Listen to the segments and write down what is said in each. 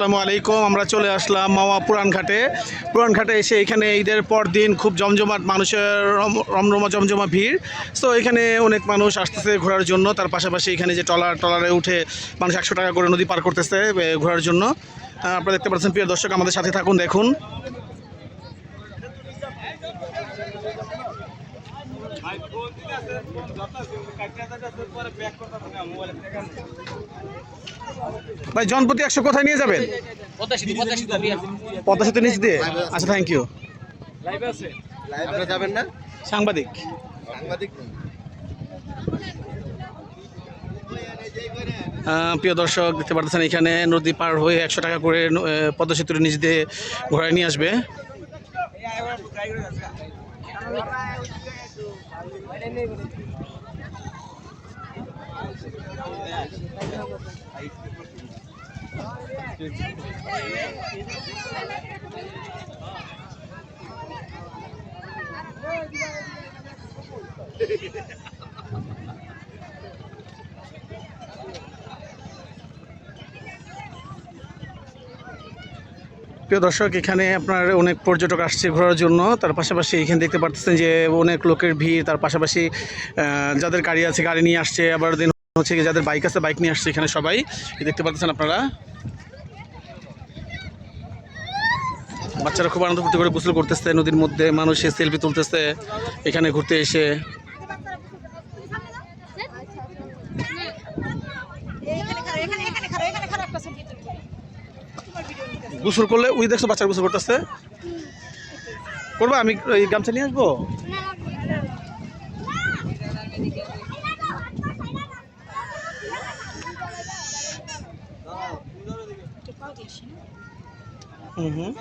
আসসালামু আলাইকুম, আমরা চলে আসলাম মাওয়া পুরানঘাটে। পুরানঘাটে পুরান এসে এখানে ঈদের পর দিন খুব জমজমাট মানুষের রম- রমরমা, জমজমা ভিড়। তো এখানে অনেক মানুষ আসতেছে ঘোরার জন্য, তার পাশাপাশি এখানে যে টলার, টলারে উঠে মানুষ একশো টাকা করে নদী পার করতেছে ঘোরার জন্য। আপনারা দেখতে পাচ্ছেন, প্রিয় দর্শক, আমাদের সাথে থাকুন, দেখুন। ভাই জনপতি একশো কোথায় নিয়ে যাবেন? পদ্মা সেতু নিচ দিয়ে আচ্ছা থ্যাংক ইউ যাবেন না? সাংবাদিক। সাংবাদিক প্রিয় দর্শক দেখতে পাচ্ছেন এখানে নদী পার হয়ে একশো টাকা করে ন- আহ, পদ্মা সেতুর নিচ দিয়ে ঘোরায় নিয়ে আসবে। প্রিয় দর্শক, এখানে আপনার অনেক পর্যটক আসছে ঘোরার জন্য। তার পাশাপাশি এখানে দেখতে পাচ্ছেন যে অনেক লোকের ভিড়। তার পাশাপাশি যাদের গাড়ি আছে, গাড়ি নিয়ে আসছে। আবার দিন হচ্ছে যাদের বাইক আছে বাইক নিয়ে আসছে এখানে সবাই। দেখতে পাচ্ছেন আপনারা? বাচ্চারা খুব আনন্দ ফুর্তি করে গোসল করতেছে, নদীর মধ্যে মানুষ সেলফি তুলতেছে, এখানে ঘুরতে এসে। গোসল করলে ওই দেখছ বাচ্চারা গোসল করতেছে? করবা? আমি এই গামছা নিয়ে আসব? Mhm. Mm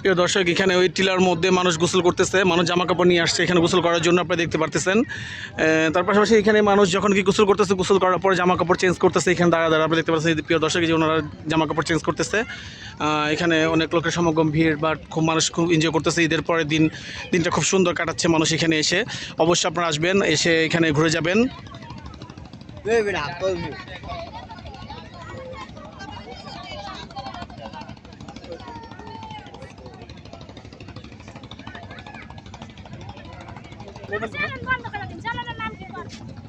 প্রিয় দর্শক এখানে ওই টিলার মধ্যে মানুষ গোসল করতেছে মানুষ জামা কাপড় নিয়ে আসছে এখানে গোসল করার জন্য আপনারা দেখতে পারতেছেন তার পাশাপাশি এখানে মানুষ যখন কি গোসল করতেছে গোসল করার পর জামা কাপড় চেঞ্জ করতেছে এখানে দাঁড়া দাঁড়া আপনারা দেখতে পাচ্ছেন প্রিয় দর্শক যে ওনারা জামা কাপড় চেঞ্জ করতেছে এখানে অনেক লোকের সমাগম ভিড় বা খুব মানুষ খুব এনজয় করতেছে ঈদের পরের দিন দিনটা খুব সুন্দর কাটাচ্ছে মানুষ এখানে এসে অবশ্যই আপনারা আসবেন এসে এখানে ঘুরে যাবেন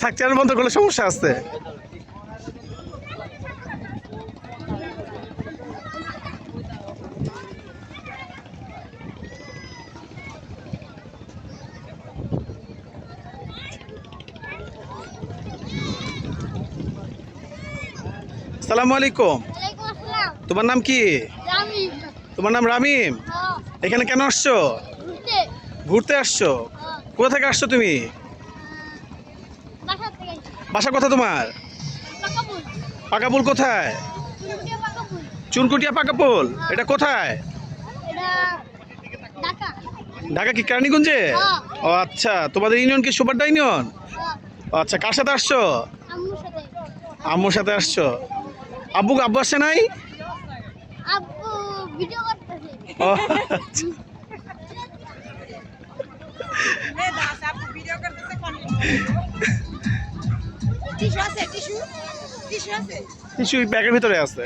থাক চ্যানেল বন্ধ করলে সমস্যা আছে। সালামু আলাইকুম। তোমার নাম কি? তোমার নাম রামিম? এখানে কেন আসছো? ঘুরতে আসছো? কোথা থেকে আসছো তুমি? বাসা কোথা তোমার? পাকাপুল কোথায়? চুনকুটিয়া পাকাপুল এটা কোথায়? ঢাকা। কি কেরানীগঞ্জে? হ্যাঁ। ও আচ্ছা তোমাদের ইউনিয়ন কি সুপারডা ইউনিয়ন? হ্যাঁ, ও আচ্ছা কার সাথে আসছো? আম্মুর সাথে। আম্মুর সাথে আসছো। আব্বু আব্বু আসছে নাই? আব্বু ভিডিও করতেছে ও আচ্ছা। টিস্যু ব্যাগের ভিতরে আছে।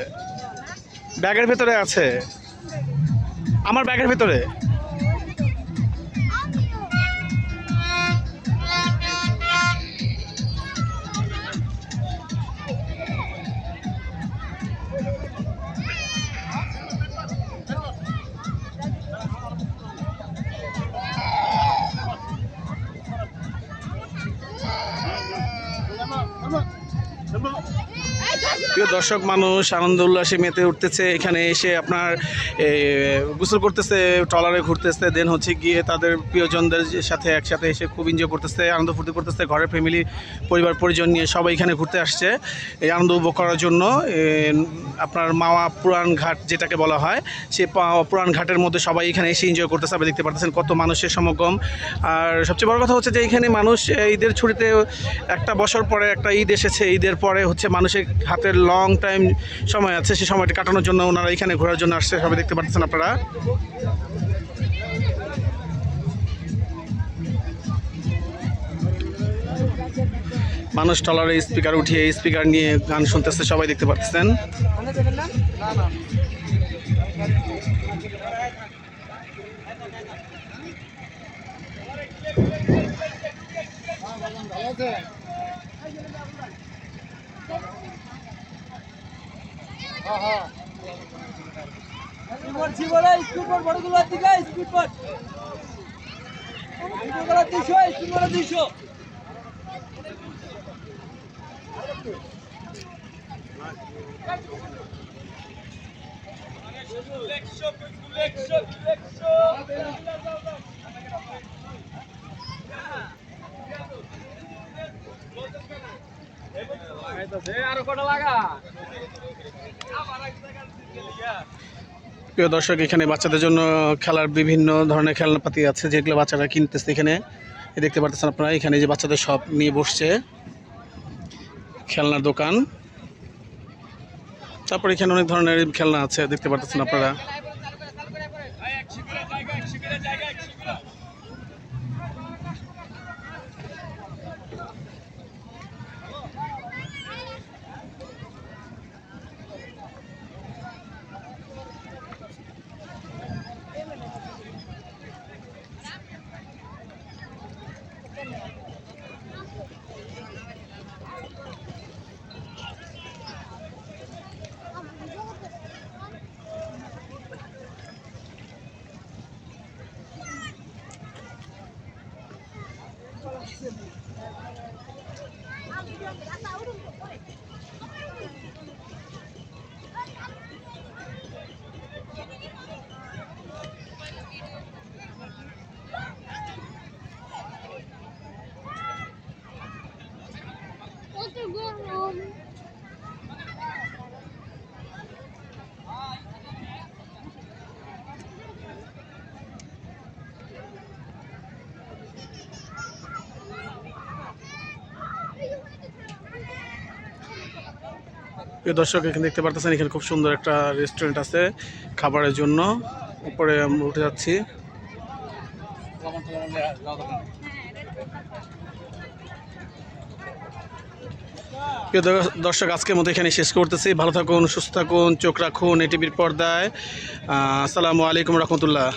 ব্যাগের ভিতরে আছে। আমার ব্যাগের ভিতরে? প্রিয় দর্শক, মানুষ আনন্দ উল্লাসে মেতে উঠতেছে। এখানে এসে আপনার গোসল করতেছে, ট্রলারে ঘুরতেছে, দেন হচ্ছে গিয়ে তাদের প্রিয়জনদের সাথে একসাথে এসে খুব এনজয় করতেছে, আনন্দ ফুর্তি করতেছে, ঘরের ফ্যামিলি পরিবার, পরিজন নিয়ে সবাই এখানে ঘুরতে আসছে। এই আনন্দ উপভোগ করার জন্য আপনার মাওয়া পুরান ঘাট যেটাকে বলা হয়, সে পা- পুরান ঘাটের মধ্যে সবাই এখানে এসে এনজয় করতেছে। আপনি দেখতে পাচ্ছেন কত মানুষের সমাগম। আর সবচেয়ে বড় কথা হচ্ছে যে এখানে মানুষ ঈদের ছুটিতে একটা বছর পরে একটা ঈদ এসেছে। ঈদের পরে হচ্ছে মানুষের হাতের লং টাইম সময় আছে সেই সময়টা কাটানোর জন্য ওনারা এখানে ঘোরার জন্য আসছে, সবাই দেখতে পাচ্ছেন আপনারা। মানুষ টলারে স্পিকার উঠিয়ে স্পিকার নিয়ে গান শুনতেছে, সবাই দেখতে পাচ্ছেন স্পিড বলে স্পিড বোর্ড বড়গুলোর দিকে স্পিড বোর্ড দুশো স্পিড বলে দুশো আরও কটা লাগা? প্রিয় দর্শক, এখানে বাচ্চাদের জন্য খেলার বিভিন্ন ধরনের খেলনাপাতি আছে, যেগুলো বাচ্চারা কিনতেছে এখানে। দেখতে পারতেছেন আপনারা, এখানে যে বাচ্চাদের সব নিয়ে বসছে খেলনার দোকান। তারপর এখানে অনেক ধরনের খেলনা আছে, দেখতে পারতেছেন আপনারা। কত প্রিয় দর্শক, এখানে দেখতে পারতেছেন, এখানে খুব সুন্দর একটা রেস্টুরেন্ট আছে খাবারের জন্য। উপরে আমরা উঠে যাচ্ছি। দর্শক, আজকের মতো এখানে শেষ করতেছি। ভালো থাকুন, সুস্থ থাকুন, চোখ রাখুন এটিভির পর্দায়। আসসালামু আলাইকুম রহমতুল্লাহ।